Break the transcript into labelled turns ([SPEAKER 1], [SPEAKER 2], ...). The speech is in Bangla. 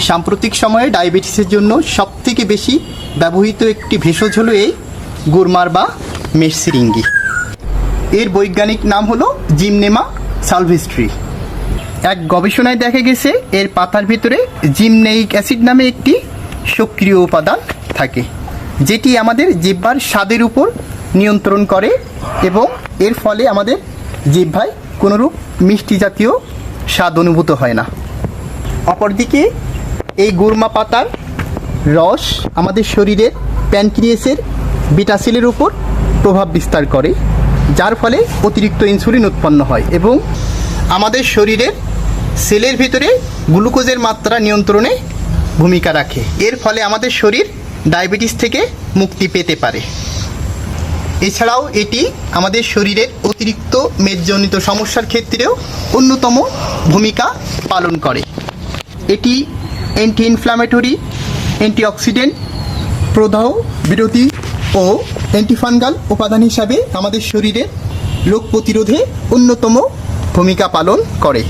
[SPEAKER 1] সাম্প্রতিক সময়ে ডায়াবেটিসের জন্য সবথেকে বেশি ব্যবহৃত একটি ভেষজ হলো এই গুরমার বা মেরসিরিঙ্গি। এর বৈজ্ঞানিক নাম হলো জিমনেমা সালভিস্ট্রি। এক গবেষণায় দেখা গেছে এর পাতার ভিতরে জিমনেইক অ্যাসিড নামে একটি সক্রিয় উপাদান থাকে, যেটি আমাদের জিহ্বার স্বাদের উপর নিয়ন্ত্রণ করে এবং এর ফলে আমাদের জিহ্বায় কোনোরূপ মিষ্টি জাতীয় স্বাদ অনুভূত হয় না। অপরদিকে এই গুরমা পাতার রস আমাদের শরীরের প্যানক্রিয়াসের বিটাসিলের উপর প্রভাব বিস্তার করে, যার ফলে অতিরিক্ত ইনসুলিন উৎপন্ন হয় এবং আমাদের শরীরের সেলের ভিতরে গ্লুকোজের মাত্রা নিয়ন্ত্রণে ভূমিকা রাখে। এর ফলে আমাদের শরীর ডায়াবেটিস থেকে মুক্তি পেতে পারে। এছাড়াও এটি আমাদের শরীরের অতিরিক্ত মেদজনিত সমস্যার ক্ষেত্রেও অন্যতম ভূমিকা পালন করে। এটি অ্যান্টি ইনফ্ল্যামেটরি অ্যান্টিঅক্সিডেন্ট প্রদাহ বিরোধী ও অ্যান্টিফানগাল উপাদান হিসাবে আমাদের শরীরের রোগ প্রতিরোধে অন্যতম ভূমিকা পালন করে।